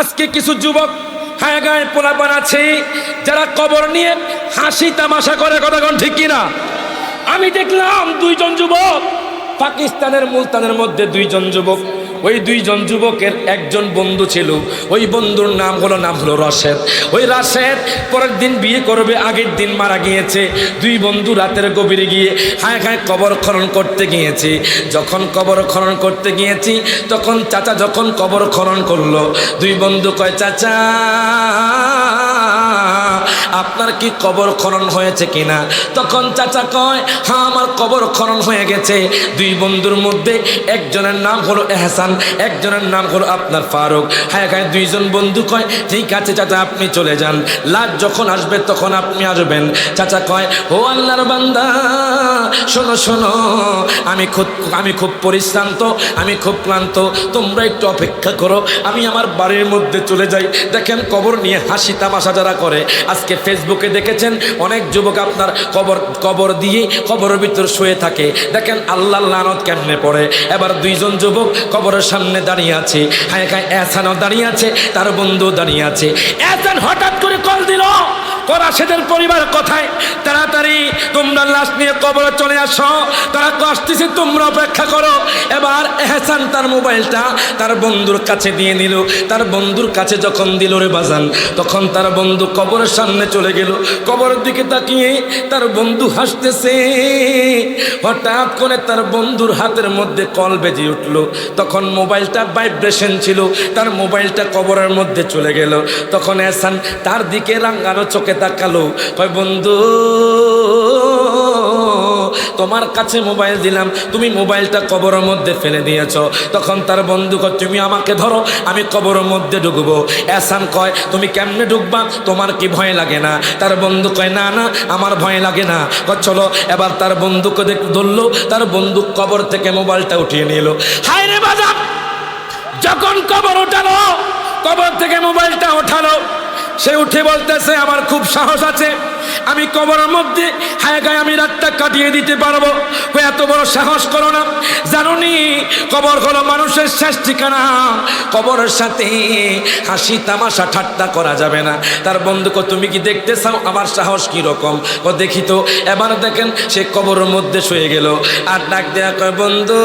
আজকে কিছু যুবক হায় গায়ে পোলাপান আছে, যারা কবর নিয়ে হাসি তামাশা করে, কথা ঠিক কিনা? আমি দেখলাম দুইজন যুবক, পাকিস্তানের মুলতানের মধ্যে দুইজন যুবক ওই দুইজন যুবকের একজন বন্ধু ছিল। ওই বন্ধুর নাম হলো নাম হলো রশেদ। ওই রাশেদ পরের দিন বিয়ে করবে, আগের দিন মারা গিয়েছে। দুই বন্ধু রাতের গভীরে গিয়ে হায় হায় কবর খনন করতে গিয়েছি। যখন কবর খনন করতে গিয়েছি, তখন চাচা যখন কবর খনন করল, দুই বন্ধু কয়, চাচা আপনার কি কবর খনন হয়েছে কিনা? তখন চাচা কয় হ্যাঁ আমার কবর খনন হয়ে গেছে। দুই বন্ধুর মধ্যে একজনের নাম হলো এহসান, একজনের নাম হলো আপনার ফারুক। হ্যাঁ হ্যাঁ দুইজন বন্ধু কয়, ঠিক আছে চাচা, আপনি চলে যান। লাশ যখন আসবে, তখন আপনি আসবেন। চাচা কয়, ও আল্লাহর বান্দা, শোনো শোনো, আমি খুব আমি খুব পরিশ্রান্ত, আমি খুব ক্লান্ত। তোমরা একটু অপেক্ষা করো, আমি আমার বাড়ির মধ্যে চলে যাই। দেখেন কবর নিয়ে হাসি তামাশা যারা করে, আজকে ফেসবুকে দেখেছেন, অনেক যুবক আপনার কবর কবর দিয়ে কবরের ভিতর শুয়ে থাকে। দেখেন আল্লাহ লানত কেমনে পড়ে। এবার দুইজন যুবক কবরের সামনে দাঁড়িয়ে আছে। হ্যাঁ হ্যাঁ এসানও দাঁড়িয়ে আছে, তার বন্ধু দাঁড়িয়ে আছে। এসান হঠাৎ করে কল দিল। করাশেদের পরিবার কথায়? তাড়াতাড়ি তোমরা লাশ নিয়ে কবরে চলে আসো। তারা আসতেছে তোমরা অপেক্ষা করো। এবার এহসান তার মোবাইলটা তার বন্ধুর কাছে দিয়ে নিল। তার বন্ধুর কাছে যখন দিল রে বাজান, তখন তার বন্ধু কবরের সামনে চলে গেল। কবরের দিকে তাকিয়ে তার বন্ধু হাসতেছে। হঠাৎ করে তার বন্ধুর হাতের মধ্যে কল বেজে উঠল। তখন মোবাইলটা ভাইব্রেশন ছিল। তার মোবাইলটা কবরের মধ্যে চলে গেল। তখন এহসান তার দিকে রাঙ্গানো চোখে তাকালো কয়, বন্ধু, তোমার কাছে মোবাইল দিলাম, তুমি মোবাইলটা কবরের মধ্যে ফেলে দিয়েছ। তখন তার বন্ধু কয়, তুমি আমাকে ধরো, আমি কবরের মধ্যে ঢুকবো। এসান কয়, তুমি কেমনে ঢুকবা? তোমার কি ভয় লাগে না? তার বন্ধু কয়, না না, আমার ভয় লাগে না। কয়, চলো। এবার তার বন্ধুকে দেখ, ধরলো, তার বন্ধু কবর থেকে মোবাইলটা উঠিয়ে নিল। হায় রে বাজার যখন কবর উঠালো, কবর থেকে মোবাইলটা ওঠালো সে উঠে বলতেছে, আমার খুব সাহস আছে। আমি কবরের মধ্যে হায় গায়ে আমি রাতটা কাটিয়ে দিতে পারব। এত বড় সাহস করো না। জানুনি, কবর হলো মানুষের শেষ ঠিকানা। কবরের সাথে হাসি তামাশা ঠাট্টা করা যাবে না। তার বন্ধুকে তুমি কি দেখতে চাও আমার সাহস কি রকম ও দেখি তো। এবার দেখেন সে কবরের মধ্যে শুয়ে গেল। আর ডাক দেয়া কয়, বন্ধু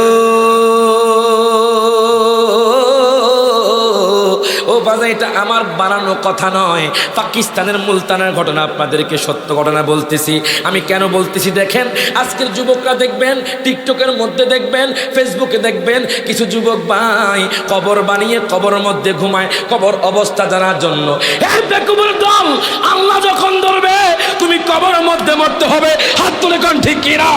ও বাজা এটা আমার বানানো কথা নয়। পাকিস্তানের মুলতানের ঘটনা আপনাদেরকে সত্য ঘটনা বলতেছি। আমি কেন বলতেছি দেখেন, আজকের যুবকরা দেখবেন, টিকটকের মধ্যে দেখবেন, ফেসবুকে দেখবেন, কিছু যুবক ভাই কবর বানিয়ে কবরের মধ্যে ঘুমায়, কবর অবস্থা জানার জন্য। দল, আল্লাহ যখন ধরবে, তুমি কবরের মধ্যে মরতে হবে। হাত তুলে কোন ঠিক কিনা?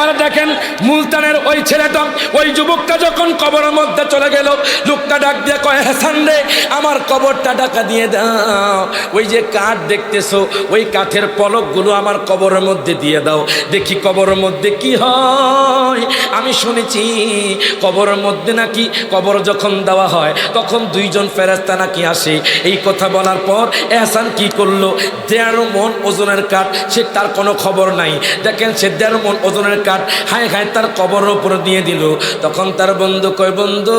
এবার দেখেন মুলতানের ওই ছেলেটা, ওই যুবকটা যখন কবরের মধ্যে চলে গেল, লোকটা ডাক দিয়ে কয়, হাসান রে, আমার কবরটা ডাকা দিয়ে দাও। ওই যে কাঠ দেখতেছো, ওই কাঠের পলকগুলো আমার কবরের মধ্যে দিয়ে দাও। দেখি কবরের মধ্যে কি হয়? আমি শুনেছি, কবরের মধ্যে নাকি কবর যখন দেওয়া হয়, তখন দুইজন ফেরাস্তা নাকি আসে। এই কথা বলার পর এহসান কি করল? দেড় মন ওজনের কাঠ, সে তার কোনো খবর নাই। দেখেন সে দেড় মন ওজনের কাঠ হায় হায় তার কবর উপর দিয়ে দিল। তখন তার বন্ধু কয়, বন্ধু,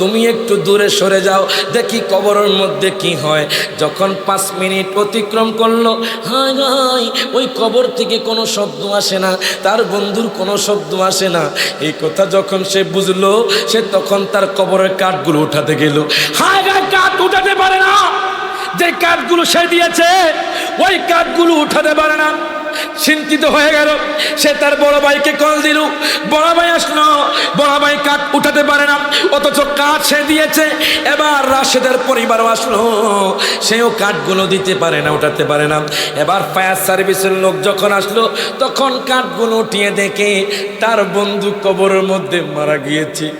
তুমি একটু দূরে সরে যাও, দেখি কবরের মধ্যে কি হয়। যখন পাঁচ মিনিট অতিক্রম করল, হায় হায়, ওই কবর থেকে কোনো শব্দ আসে না, তার বন্ধুর কোনো শব্দ আসে না। এই কথা যখন সে বুঝলো, সে তখন তার কবরের কাঠগুলো উঠাতে গেল। হায় হায়, কাঠ উঠাতে পারে না, যে কাঠগুলো সে দিয়েছে, ওই কাঠগুলো উঠাতে পারে না। চিন্তিত হয়ে গেল। সে তার বড় ভাইকে কল দিল। বড় ভাই আসলো। বড় ভাই কাঠ উঠাতে পারে না। অথচ কাঠ সে দিয়েছে। এবার রাশেদের পরিবারও আসলো। সেও কাঠগুলো দিতে পারে না, উঠাতে পারে না। এবার ফায়ার সার্ভিসের লোক যখন আসলো, তখন কাঠগুলো উঠিয়ে দেখে তার বন্ধু কবরের মধ্যে মারা গিয়েছে।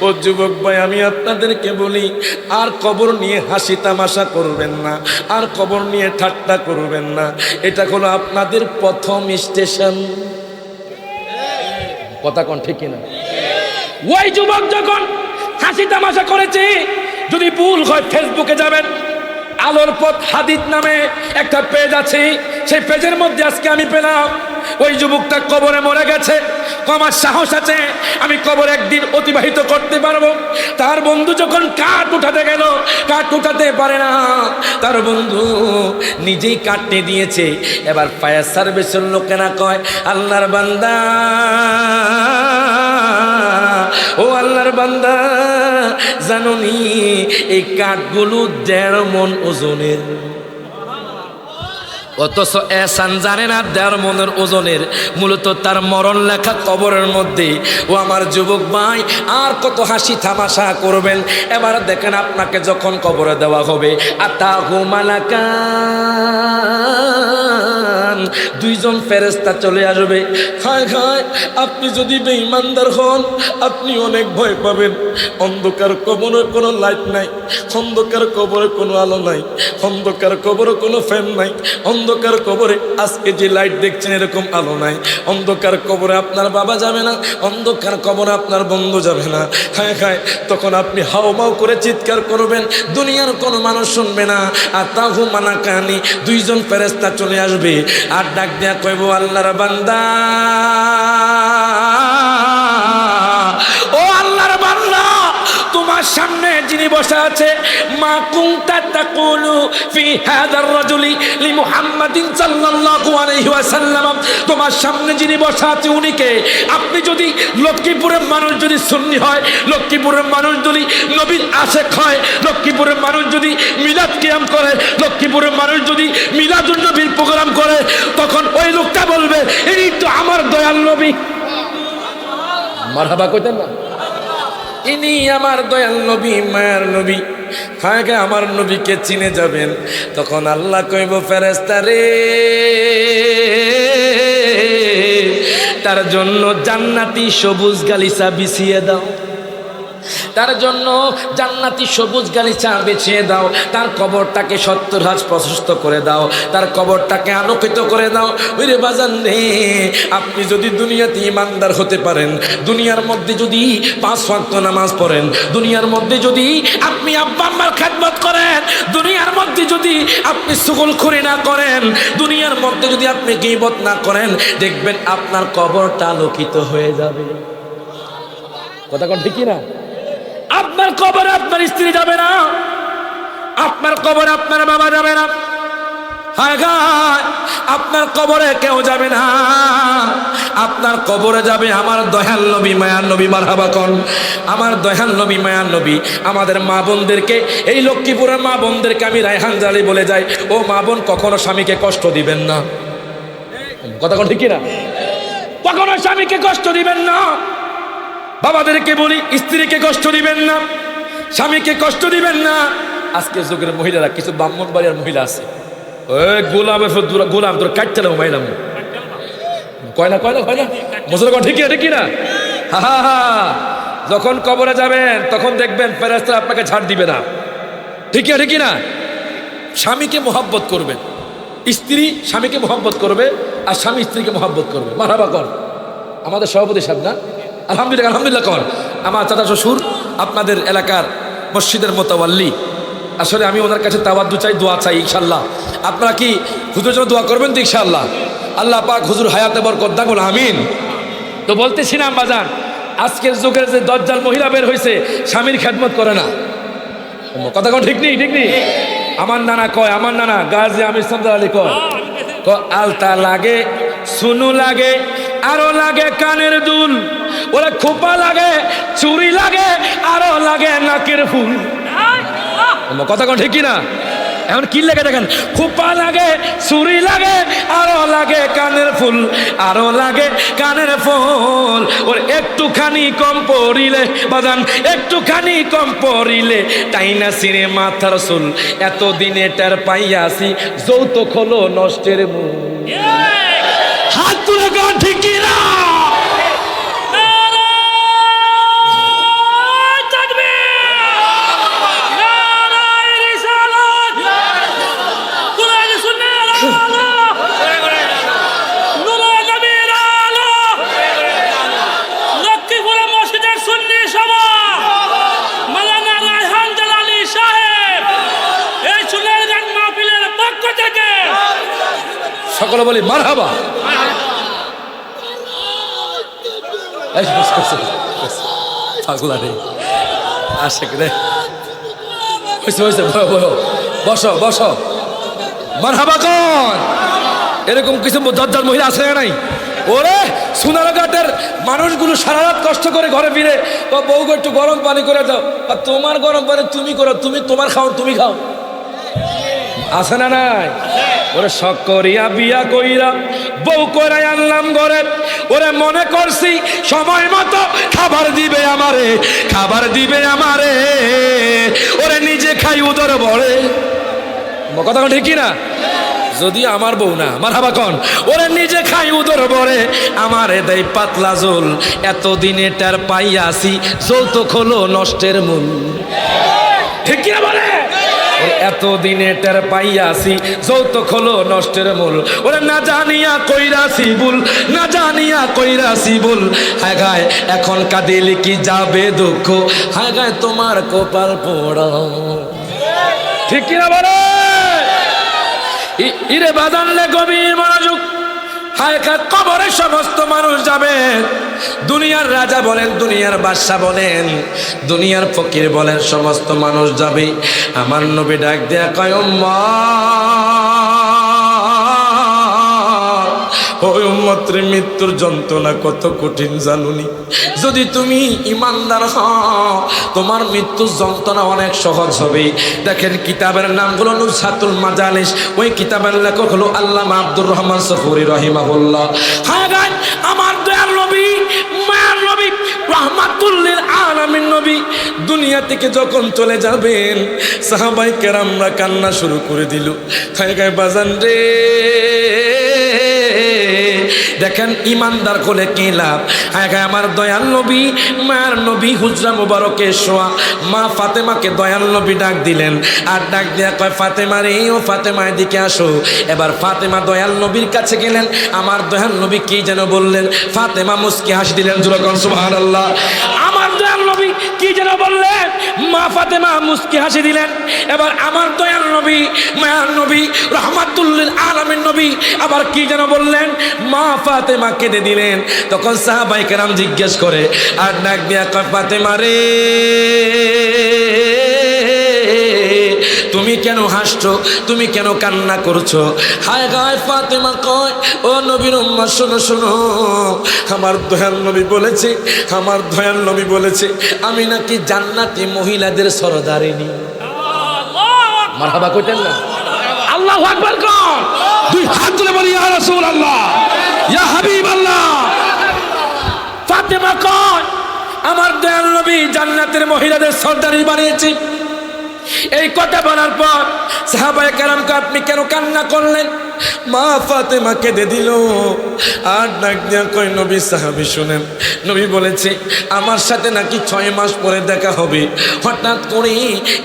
ও যুবক ভাই, আমি আপনাদেরকে বলি, আর কবর নিয়ে হাসি তামাশা করবেন না। আর কবর নিয়ে ঠাট্টা করবেন না। এটা হলো আপনাদের প্রথম স্টেশন। কথা কোন ঠিক কিনা? ওই যুবক যখন হাসি তামাশা করেছে, যদি ভুল হয় ফেসবুকে যাবেন। আলোর পথ হাদিদ নামে একটা পেজ আছে। সেই পেজের মধ্যে আজকে আমি পেলাম, ওই যুবকটা কবরে মরে গেছে। আমার সাহস আছে, আমি কবর একদিন অতিবাহিত করতে পারব। তার বন্ধু যখন কাঠ উঠাতে গেল, কাঠ উঠাতে পারে না। তার বন্ধু নিজেই কাটতে দিয়েছে। এবার ফায়ার সার্ভিসের লোকেরা কয়, আল্লাহর বান্দা। আল্লাহর বান্দা, জানুনি, এই কাঠগুলো দেড় মন ওজনের। অথচ এসান জানে না দেড় মনের ওজনের। মূলত তার মরণ লেখা কবরের মধ্যে। ও আমার যুবক ভাই, আর কত হাসি থামাশা করবেন। এবার দেখেন আপনাকে যখন কবরে দেওয়া হবে, আতাহু মালাকান দুইজন ফেরেস্তা চলে আসবে। হায় হায়, আপনি যদি বেঈমানদার হন, আপনি অনেক ভয় পাবেন। অন্ধকার কবরে কোনো লাইট নাই, অন্ধকার কবরে কোনো আলো নাই, অন্ধকার কবরে কোনো ফ্যান নাই, অন্ধকার কবরে আজকে যে লাইট দেখছেন এরকম আলো নাই। অন্ধকার কবরে আপনার বাবা যাবে না, অন্ধকার কবরে আপনার বন্ধু যাবে না। হায় হায়, তখন আপনি হাওমাও করে চিৎকার করবেন, দুনিয়ার কোনো মানুষ শুনবে না। আর তাহু মানা কাহানি দুইজন ফেরেস্তা চলে আসবে। আর ডাক দিয়া কইব, আল্লাহর বান্দা, ও আল্লাহর বান্দা, তোমার সামনে যিনি বসে আছে, মা কুনতা তাকুলু ফি আপনি যদি লক্ষ্মীপুরের মানুষ যদি সুন্নি হয়, লক্ষ্মীপুরের মানুষ যদি নবীর আশেক হয়, লক্ষ্মীপুরের মানুষ যদি মিলাদ কিয়াম করে, লক্ষ্মীপুরের মানুষ যদি মিলাদুন নবীর প্রোগ্রাম করে, তখন ওই লোকটা বলবে, এই তো আমার দয়াল নবী। মারহাবা কইতেন না? ইনি আমার দয়াল নবী, মায়ার নবী। হাগে আমার নবীকে চিনে যাবেন। তখন আল্লাহ কইব ফেরেস্তারে তার জন্য জান্নাতি সবুজ গালিসা বিছিয়ে দাও। তার জন্য জান্নাতি সবুজ গালিচা বেছিয়ে দাও। তার কবরটাকে সত্তর হাজ প্রশস্ত করে দাও। তার কবরটাকে আলোকিত করে দাও। ওরে বাজান রে, আপনি যদি দুনিয়াতে ইমানদার হতে পারেন, দুনিয়ার মধ্যে যদি পাঁচ ওয়াক্ত নামাজ পড়েন, দুনিয়ার মধ্যে যদি আপনি আব্বা আম্মার খেদমত করেন, দুনিয়ার মধ্যে যদি আপনি সুগল খুরি না করেন, দুনিয়ার মধ্যে যদি আপনি গিবত না করেন, দেখবেন আপনার কবরটা আলোকিত হয়ে যাবে। কথা ঠিকই না আপনার কবরে আপনার স্ত্রী যাবে না। আপনার কবরে আপনার বাবা যাবে না। আপনার কবরে কেউ যাবে না। আপনার কবরে যাবে আমার দয়াল নবী, মায়ার নবী, মারহাবা কন। আমার দয়াল নবী, মায়ার নবী, আমাদের মা বোনদেরকে, এই লক্ষ্মীপুরের মা বোনদেরকে আমি রায়হান জালি বলে যাই। ও মা বোন কখনো স্বামীকে কষ্ট দিবেন না। কথা কোন ঠিক না কখনো স্বামীকে কষ্ট দিবেন না। বাবাদেরকে বলি, স্ত্রীকে কষ্ট দিবেন না, স্বামীকে কষ্ট দিবেন না। আজকে যুগের মহিলারা কিছু ব্রাহ্মণ বাড়ির মহিলা আছে। ওই গোলামের গোলাম, তোর কাটতে লাগো মাইলাম কয় না না না? না না? হা হা হা। যখন কবরে যাবেন, তখন দেখবেন ফেরাস্তা আপনাকে ছাড় দিবে না। ঠিক না ঠিক না? স্বামীকে মোহাব্বত করবেন স্ত্রী স্বামীকে মোহাব্বত করবে, আর স্বামী স্ত্রীকে মোহাব্বত করবে। মারাবা কর। আমাদের সভাপতি সাহেব না? আলহামদুলিল্লাহ আলহামদুলিল্লাহ কর। আমার চাচা শ্বশুর, আপনাদের এলাকার মসজিদের মোতাবাল্লি। আসলে আমি ওনার কাছে তাওয়াদ্দু চাই, দোয়া চাই ইনশাল্লাহ আপনারা কি হুজুরের জন্য দোয়া করবেন তো ইনশাল্লাহ আল্লাহ পাক হুজুর হায়াতে বরকত দাগুন আমিন। তো বলতেছি না বাজান আজকের যুগের যে দজ্জাল মহিলা বের হয়েছে স্বামীর খেদমত করে না। কথা কোন ঠিক নেই ঠিক নেই? আমার নানা কয়, আমার নানা, গাজী আমির সামদার আলী কয়, আলতা লাগে, সুনু লাগে, আরও লাগে কানের দুল। ওরা খোপা লাগে, চুরি লাগে, আরও লাগে নাকের ফুল। কথা কোন ঠিক না এখন কি লাগে দেখেন? খোপা লাগে, চুরি লাগে, আরও লাগে কানের ফুল, আরও লাগে কানের ফুল। ওর, একটুখানি কম পড়িলে, বাজান, একটুখানি কম পড়িলে, তাই না সিরে মাথার এত দিনে টের পাইয়াছি, যৌতুক হলো নষ্টের মূল। হাত তুলে ঠিক না সকলে বলি মার হাবা পাগলা রে আসে রে হয়েছে হয়েছে বয় বয় বসো বসো। মার হাবা কন। এরকম কিছু দরজার মহিলা আছে নাই? ওরে সোনারঘাটের মানুষগুলো সারা রাত কষ্ট করে ঘরে ফিরে বউকে একটু গরম পানি করে দাও। আর তোমার গরম পানি তুমি করো, তুমি তোমার খাও, তুমি খাও। আছে না নাই? ওরে শখ করিয়া বিয়া কইরা বউ করাই আনলাম ঘরে। ওরে মনে করছি সময় মতো খাবার দিবে আমারে, খাবার দিবে আমারে। ওরে নিজে খাই উদর বড়ে কথা কোন ঠিক কি না যদি আমার বউ না আমার হাবা কন। ওরে নিজে খাই উদর বরে আমার দেয় পাতলা জোল। এতদিনে টার পাইয়াছি যৌতুক হলো নষ্টের মূল। ঠিক কিনা বলে? এতদিনে টের পাইয়াছি, যৌতুক হলো নষ্টের মূল। ওরে না জানিয়া কইরাছি ভুল, না জানিয়া কইরাছি ভুল। হায় গায়, এখন কাঁদিলি কি যাবে দুঃখ? হায় গায়, তোমার কপাল পোড়াও ঠিক কিনা বলে? ইরে বাজানলে গভীর মনোযোগ হায় খা কবরে সমস্ত মানুষ যাবে। দুনিয়ার রাজা বলেন, দুনিয়ার বাদশা বলেন, দুনিয়ার ফকির বলেন, সমস্ত মানুষ যাবে। আমার নবী ডাক দেয়া কয় ওই উম্মতের মৃত্যুর যন্ত্রণা কত কঠিন জানুনি। যদি তুমি ইমানদার তোমার মৃত্যুর যন্ত্রণা অনেক সহজ হবে। দেখেন কিতাবের নামগুলো নুসাতুল মাজালিস, ওই কিতাবের লেখক হলো আল্লাহ আব্দুর রহমান সফুরি রহিমাহুল্লাহ। হ্যাঁ গাই আমার দয়াল নবী, মায়ার নবী রহমাতুল্লিল আলামিন নবী, দুনিয়া থেকে যখন চলে যাবেন, সাহাবাই কেরামরা কান্না শুরু করে দিল। হায় গায় বাজান রে। দেখেন, ইমানদার কোলে কে লাভ? আগে আমার দয়াল নবী, মায়ের নবী হুজরা মুবারকে শোয়া। মা ফাতেমাকে দয়াল নবী ডাক দিলেন। আর ডাক দেয়া কয়, ফাতেমা রে, ও ফাতেমা, এদিকে আসো। এবার ফাতেমা দয়াল নবীর কাছে গেলেন। আমার দয়াল নবী কি যেন বললেন? ফাতেমা মুস্কি হাসি দিলেন জুরকন দয়াল নবী কি যেন বললেন? মা ফাতেমা মুস্কি হাসি দিলেন। এবার আমার দয়াল নবী, মায়ার নবী, রহমাতুল্লিল আলমের নবী আবার কি যেন বললেন? মা ফাতেমা কেঁদে দিলেন। তখন সাহাবাই কেরাম জিজ্ঞেস করে, আর ডাক দিয়া কয় মারে তুমি কেন হাসছো? তুমি কেন কান্না করছ? হায় গায় ফাতেমা কয়, ও নবীর উম্মা শোনো শোনো। আমার দয়াল নবী বলেছে, আমার দয়াল নবী বলেছে, আমি নাকি জান্নাতি মহিলাদের সরদারিনী ইয়া ফাতেমা কয়, আমার দয়াল নবী জান্নাতের মহিলাদের সর্দারি বানিয়েছি। এই কথা বলার পর সাহাবায় কেরামকে আপনি কেন কান্না করলেন? মা ফাতেমা কেঁদে দিল। আর ডাক দিয়া কই নবী সাহাবি, শুনেন। নবী বলেছে, আমার সাথে নাকি ছয় মাস পরে দেখা হবে। হঠাৎ করে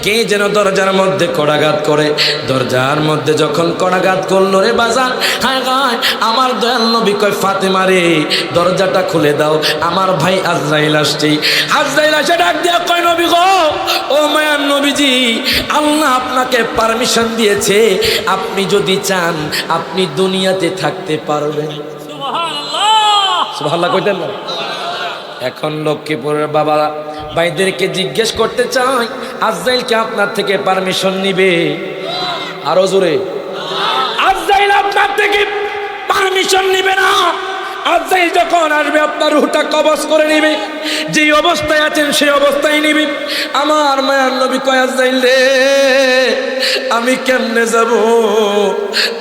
কে যেন দরজার মধ্যে কড়াঘাত করে। দরজার মধ্যে যখন কড়াঘাত করল রে বাজার হায় গায় আমার দয়াল নবী কয়, ফাতেমা রে, দরজাটা খুলে দাও, আমার ভাই আজরাইল আসছে। আজরাইল আসে ডাক দিয়া কয়, নবী গো, ও মায়ার নবীজি, আল্লাহ আপনাকে পারমিশন দিয়েছে। আপনি যদি চান আপনি দুনিয়াতে থাকতে পারবেন। সুবহানাল্লাহ। কইতেন না? এখন লক্ষ্মীপুরের বাবা ভাইদেরকে জিজ্ঞেস করতে চাই আজরাইলকে আপনার থেকে পারমিশন নিবে? আরও জোরে। আজরাইল আপনার থেকে পারমিশন নিবে না। আজরাইল যখন আসবে আপনার রুহটা কবজ করে নিবে। যে অবস্থায় আছেন সেই অবস্থায় নিবে। আমার মায়ার নবী কয় আজরাইল রে আমি কেমনে যাব?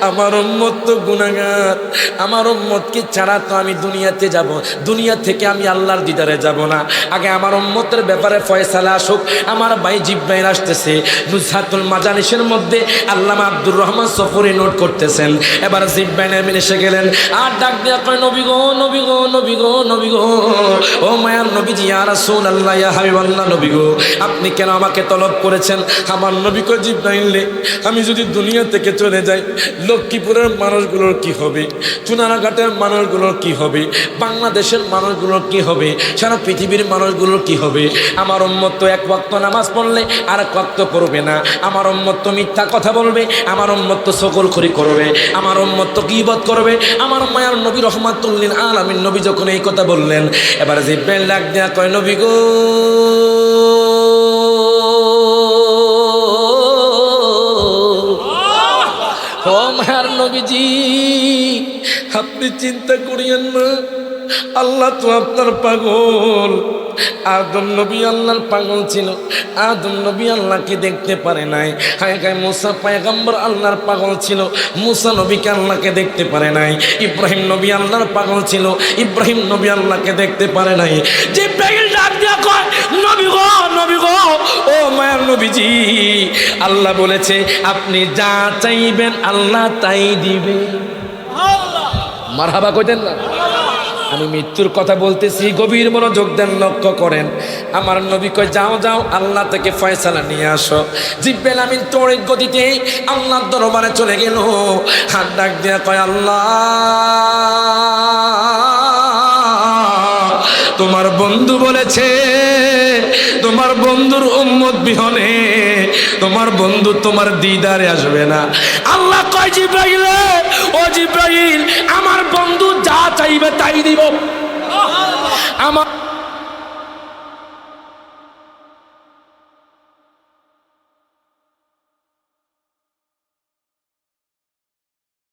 আমার উম্মত তো গুনাগার আমার উম্মতকে ছাড়া তো আমি দুনিয়াতে যাব। দুনিয়া থেকে আমি আল্লাহর দিদারে যাব না। আগে আমার উম্মতের ব্যাপারে ফয়সালা আসুক। আমার ভাই জিব্বাইর আসতেছে। নুসাতুল মাজানিসের মধ্যে আল্লামা আব্দুর রহমান সফরে নোট করতেছেন। এবার জিব্বাইন এমন এসে গেলেন। আর ডাক দেওয়া কয়, নবী গো নবী গো নবী গো নবী গো। ও মায়ার নবীজি, ইয়া রাসূলুল্লাহ, ইয়া হাবিবাল্লাহ, নবী গো। আপনি কেন আমাকে তলব করেছেন? আমার নবী জিব্রাইল রে আমি যদি দুনিয়া থেকে চলে যাই, লক্ষ্মীপুরের মানুষগুলোর কি হবে? চুনারাঘাটের মানুষগুলোর কি হবে? বাংলাদেশের মানুষগুলোর কি হবে? সারা পৃথিবীর মানুষগুলোর কি হবে? আমার উম্মত এক ওয়াক্ত নামাজ পড়লে আর এক ওয়াক্ত করবে না। আমার উম্মত মিথ্যা কথা বলবে, আমার উম্মত সকল খড়ি করবে। আমার উম্মত তো গিবত করবে। আমার মায়ার নবী রহমাতুল্লিন আলামিন নবী যখন এই কথা বললেন, এবারে বেল ডাক দেয়া কয়, নবী গো নবীজি, আপনি চিন্তা করিয়েন না, আল্লাহ তো আপনার পাগল। আদম নবী আল্লাহর পাগল ছিল, আদম নবী আল্লাহকে দেখতে পারে নাই। হায় গায়ে মুসা পায়গাম্বর আল্লাহর পাগল ছিল, মুসা নবীকে আল্লাহকে দেখতে পারে নাই। ইব্রাহিম নবী আল্লাহর পাগল ছিল, ইব্রাহিম নবী আল্লাহকে দেখতে পারে নাই। যে কয় নবী গো, নবী ও আল্লাহ বলেছে, আপনি যা চাইবেন আল্লাহ তাই দিবে। মারহাবা কইতেন না? আমি মৃত্যুর কথা বলতেছি, গভীর মনোযোগ দেন, লক্ষ্য করেন। আমার নবী কয়, যাও যাও, আল্লাহ থেকে ফয়সালা নিয়ে আসো। জিব্বেল আমি তড়িৎ গতিতে আল্লাহর দরবারে চলে গেল। হাত ডাক দিয়া কয়, আল্লাহ! তোমার বন্ধু বলেছে, তোমার বন্ধুর উম্মত বিহনে তোমার বন্ধু তোমার দিদারে আসবে না। আল্লাহ কয়, জিব্রাইল, ও জিব্রাইল, আমার বন্ধু যা চাইবে তাই দিব। আমার